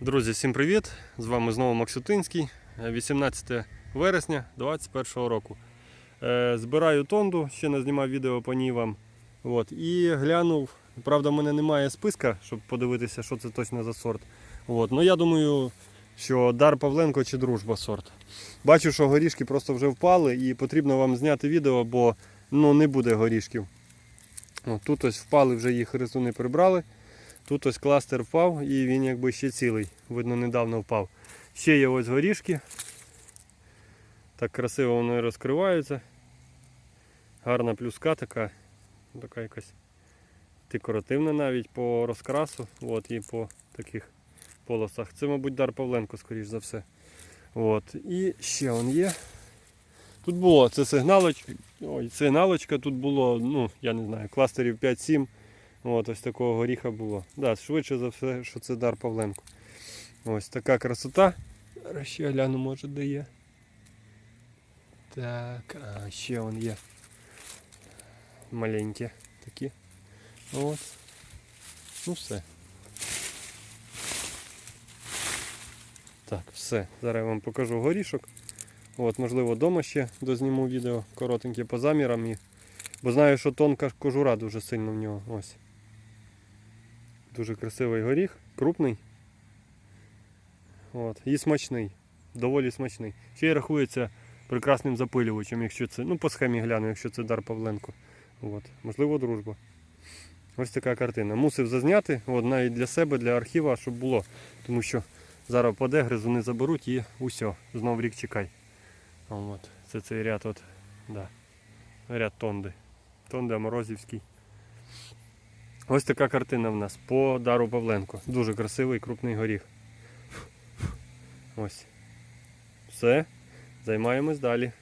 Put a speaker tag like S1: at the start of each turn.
S1: Друзі, всім привіт! З вами знову Максютинський. Е, 18 вересня 2021 року. Е, Збираю тонду, ще не знімав відео по ній вам. От, і глянув. Правда, в мене немає списка, щоб подивитися, що це точно за сорт. От, ну я думаю, що Дар Павленко чи дружба сорт. Бачу, що горішки просто вже впали і потрібно вам зняти відео, бо ну, не буде горішків. От, тут ось впали, вже їх хрестуни прибрали. Тут ось кластер впав і він якби ще цілий. Видно, недавно впав. Ще є ось горішки. Так красиво вони розкриваються. Гарна плюска така. Така якась декоративна навіть по розкрасу. От, і по таких полосах. Це, мабуть, Дар Павленко, скоріш за все. От. І ще он є. Тут було, це сигналочка. Ой, сигналочка тут було, ну, я не знаю, кластерів 5-7. От ось такого горіха було. Да, швидше за все, що це дар Павленко. Ось така красота. Зараз ще гляну, може де є. Так, а ще он є. Маленькі такі. От. Ну все. Так, все. Зараз я вам покажу горішок. От, можливо, вдома ще дозніму відео коротеньке по замірам. І... Бо знаю, що тонка кожура дуже сильно в нього. Ось. Дуже красивий горіх, крупний. От. І смачний. Доволі смачний. Ще й рахується прекрасним запилювачем, якщо це. Ну, по схемі гляну, якщо це дар Павленко. От. Можливо, дружба. Ось така картина. Мусив зазняти, от, навіть для себе, для архіва, щоб було. Тому що зараз паде, гризуни заберуть і усе, знов рік чекай. От. Це цей ряд от, да. ряд тонди. Тонда Морозівський. Ось така картина в нас по Дару Павленко. Дуже красивий крупний горіх. Ось. Все. Займаємось далі.